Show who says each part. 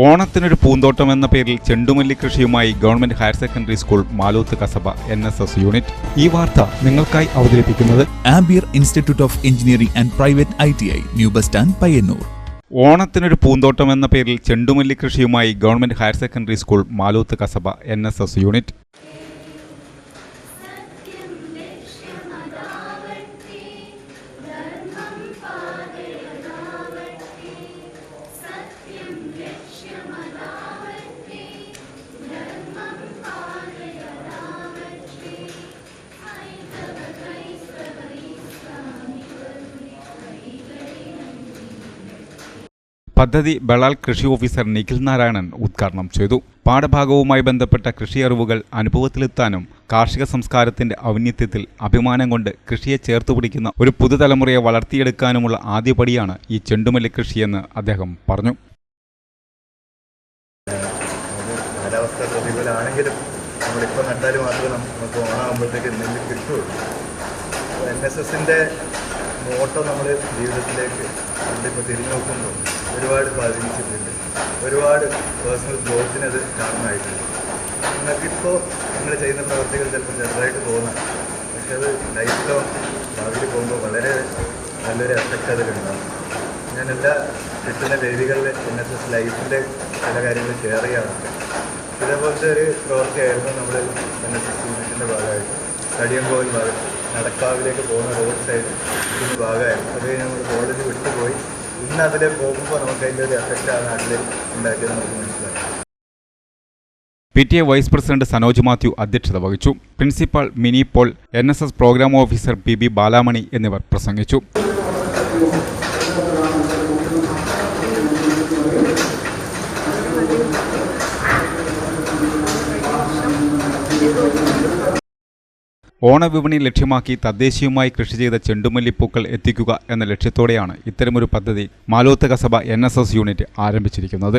Speaker 1: ഓണത്തിനൊരു പൂന്തോട്ടം എന്ന പേരിൽ ചെണ്ടുമല്ലി കൃഷിയുമായി government higher secondary school Maloth Kasaba N S S unit. ഈ വാർത്ത നിങ്ങൾക്കായി അവതരിപ്പിക്കുന്നത്
Speaker 2: Ambiyar institute of engineering and private I T I new bus stand Payyanur.
Speaker 1: ഓണത്തിനൊരു പൂന്തോട്ടം എന്ന പേരിൽ ചെണ്ടുമല്ലി കൃഷിയുമായി government higher secondary school Maloth Kasaba N S S unit. പദ്ധതി ബളാൽ കൃഷി ഓഫീസർ നിഖിൽ നാരായണൻ ഉദ്ഘാടനം ചെയ്തു. പാഠഭാഗവുമായി ബന്ധപ്പെട്ട കൃഷി അറിവുകൾ അനുഭവത്തിലെത്താനും കാർഷിക സംസ്കാരത്തിന്റെ ഔന്നിത്യത്തിൽ അഭിമാനം കൊണ്ട് കൃഷിയെ ചേർത്തുപിടിക്കുന്ന ഒരു പുതുതലമുറയെ വളർത്തിയെടുക്കാനുമുള്ള ആദ്യപടിയാണ് ഈ ചെണ്ടുമല്ലി കൃഷിയെന്ന് അദ്ദേഹം പറഞ്ഞു.
Speaker 3: എൻ എസ് എസിന്റെ മോട്ടോ നമ്മൾ ജീവിതത്തിലേക്ക് നമ്മളിപ്പോൾ തിരിഞ്ഞു നോക്കുമ്പോൾ ഒരുപാട് സ്വാധീനിച്ചിട്ടുണ്ട്. ഒരുപാട് പേഴ്സണൽ ഗ്രോത്തിന് അത് കാരണമായിട്ടുണ്ട്. നിങ്ങൾക്കിപ്പോൾ നിങ്ങൾ ചെയ്യുന്ന പ്രവർത്തികൾ ചിലപ്പോൾ ചെറുതായിട്ട് തോന്നാം. പക്ഷെ അത് ലൈഫ് ലോങ് ഭാവിയിൽ പോകുമ്പോൾ വളരെ നല്ലൊരു എഫക്റ്റ് അതിലുണ്ടാകും ഞാൻ എല്ലാ കിട്ടുന്ന വേദികളിൽ എൻ എസ് എസ് ലൈഫിന്റെ ചില കാര്യങ്ങൾ ഷെയർ ചെയ്യാറുണ്ട്. ഇതേപോലത്തെ ഒരു പ്രവൃത്തിയായിരുന്നു നമ്മൾ എൻ എസ് എസ് യൂണിറ്റിന്റെ ഭാഗമായിട്ട് കടിയംകോവിൽ ഭാഗം നടക്കാവിലേക്ക് പോകുന്ന റോഡ് സൈഡ് ഇതിന്റെ ഭാഗമായിരുന്നു. അത് കഴിഞ്ഞ് നമ്മൾ കോളേജ് വിട്ടുപോയി. ഇന്ന് അതിൽ പോകുമ്പോൾ നമുക്ക് അതിന്റെ ഒരു എഫക്റ്റ് ആ നാട്ടിൽ ഉണ്ടാക്കിയത് നമുക്ക് മനസ്സിലാക്കാം.
Speaker 1: P T A vice president Sanoj Mathew അധ്യക്ഷത വഹിച്ചു. Principal Mini Paul N S S programme officer P B Balamani എന്നിവർ പ്രസംഗിച്ചു. ഓണവിപണി ലക്ഷ്യമാക്കി തദ്ദേശീയമായി കൃഷി ചെയ്ത ചെണ്ടുമല്ലിപ്പൂക്കൾ എത്തിക്കുക എന്ന ലക്ഷ്യത്തോടെയാണ് ഇത്തരമൊരു പദ്ധതി മാലോത്തക സഭ എൻ യൂണിറ്റ് ആരംഭിച്ചിരിക്കുന്നത്.